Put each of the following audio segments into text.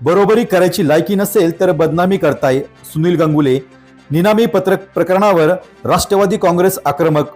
बरोबरी करायची लायकी नसेल तर बदनामी करताय सुनील गंगुले. निनामी पत्रक प्रकरणावर राष्ट्रवादी काँग्रेस आक्रमक.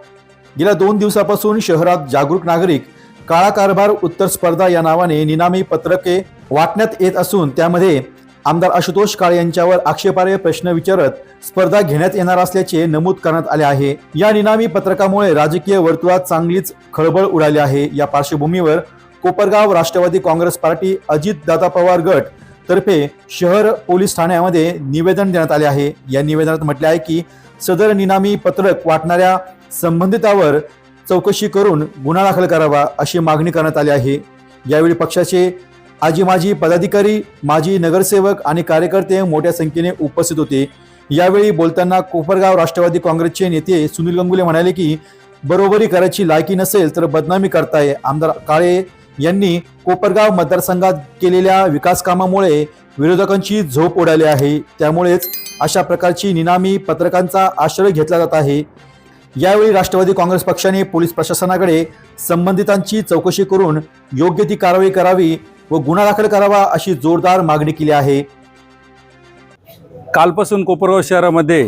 गेल्या दोन दिवसापासून शहरात जागरूक नागरिक काळा कारभार उत्तर स्पर्धा या नावाने निनामी पत्रके वाटण्यात येत असून त्यामध्ये आमदार आशुतोष काळे यांच्यावर आक्षेपार्ह प्रश्न विचारत स्पर्धा घेण्यात येणार असल्याचे नमूद करण्यात आले आहे. या निनामी पत्रकामुळे राजकीय वर्तुळात चांगलीच खळबळ उडाली आहे. या पार्श्वभूमीवर कोपरगाव राष्ट्रवादी काँग्रेस पार्टी अजित दादा पवार गट तर्फे शहर पोलीस ठाण्यामध्ये निवेदन देण्यात आले आहे. या निवेदनात म्हटले आहे की सदर निनामी पत्रक वाटणाऱ्या संबंधितावर चौकशी करून गुन्हा दाखल करावा अशी मागणी करण्यात आली आहे. यावेळी पक्षाचे आजी माजी पदाधिकारी माजी नगरसेवक आणि कार्यकर्ते मोठ्या संख्येने उपस्थित होते. यावेळी बोलताना कोपरगाव राष्ट्रवादी काँग्रेसचे नेते सुनील गंगुले म्हणाले की बरोबरी करायची लायकी नसेल तर बदनामी करताय. आमदार काळे यांनी कोपरगाव मतदारसंघात केलेल्या विकास कामामुळे विरोधकांची झोप उडाली आहे. त्यामुळेच अशा प्रकारची निनामी पत्रकांचा आश्रय घेतला जात आहे. यावेळी राष्ट्रवादी काँग्रेस पक्षाने पोलीस प्रशासनाकडे संबंधितांची चौकशी करून योग्य ती कारवाई करावी व गुन्हा दाखल करावा अशी जोरदार मागणी केली आहे. कालपासून कोपरगाव शहरामध्ये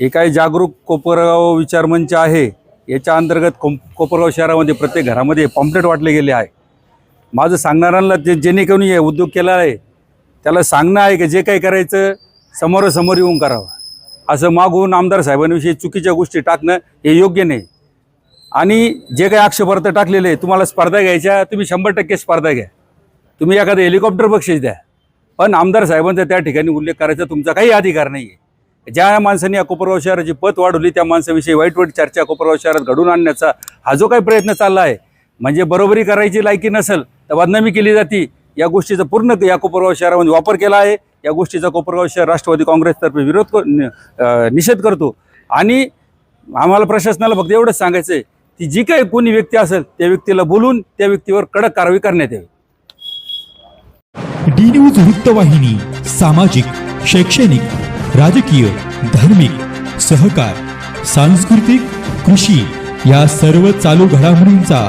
हे काही जागरूक कोपरगाव विचारमंच आहे. याच्या अंतर्गत कोम कोपरगाव शहरामध्ये प्रत्येक घरामध्ये पॉम्पलेट वाटले गेले आहे. माझं सांगणाऱ्यांना जे जेणेकरून हे उद्योग केला आहे त्याला सांगणं आहे की जे काही करायचं समोरासमोर येऊन करावं. असं मागून आमदार साहेबांविषयी चुकीच्या गोष्टी टाकणं हे योग्य नाही. आणि जे काही आक्षेपार्थ टाकलेले आहे, तुम्हाला स्पर्धा घ्यायच्या तुम्ही शंभर टक्के स्पर्धा घ्या. तुम्ही एखादं हेलिकॉप्टर बक्षीस द्या. पण आमदार साहेबांचा त्या ठिकाणी उल्लेख करायचा तुमचा काही अधिकार नाही आहे. ज्या माणसांनी या कोपरगाव शहराची पत वाढवली त्या माणसाविषयी वाईट वाईट चर्चा कोपरगाव शहरात घडून आणण्याचा हा जो काही प्रयत्न चालला आहे म्हणजे बरोबरी करायची लायकी नसेल बदनामी केली जाती. या गोष्टीचा पूर्ण या कोपरगाव शहरामध्ये वापर केला आहे. या गोष्टीचा कोपरगाव शहर राष्ट्रवादी काँग्रेसतर्फे विरोध निषेध करतो. आणि आम्हाला प्रशासनाला फक्त एवढंच सांगायचं आहे की जी काही कोणी व्यक्ती असेल त्या व्यक्तीला बोलून त्या व्यक्तीवर कडक कारवाई करण्यात यावी. डी न्यूज वृत्तवाहिनी सामाजिक शैक्षणिक राजकीय धार्मिक सहकार सांस्कृतिक कृषी या सर्व चालू घडामोडींचा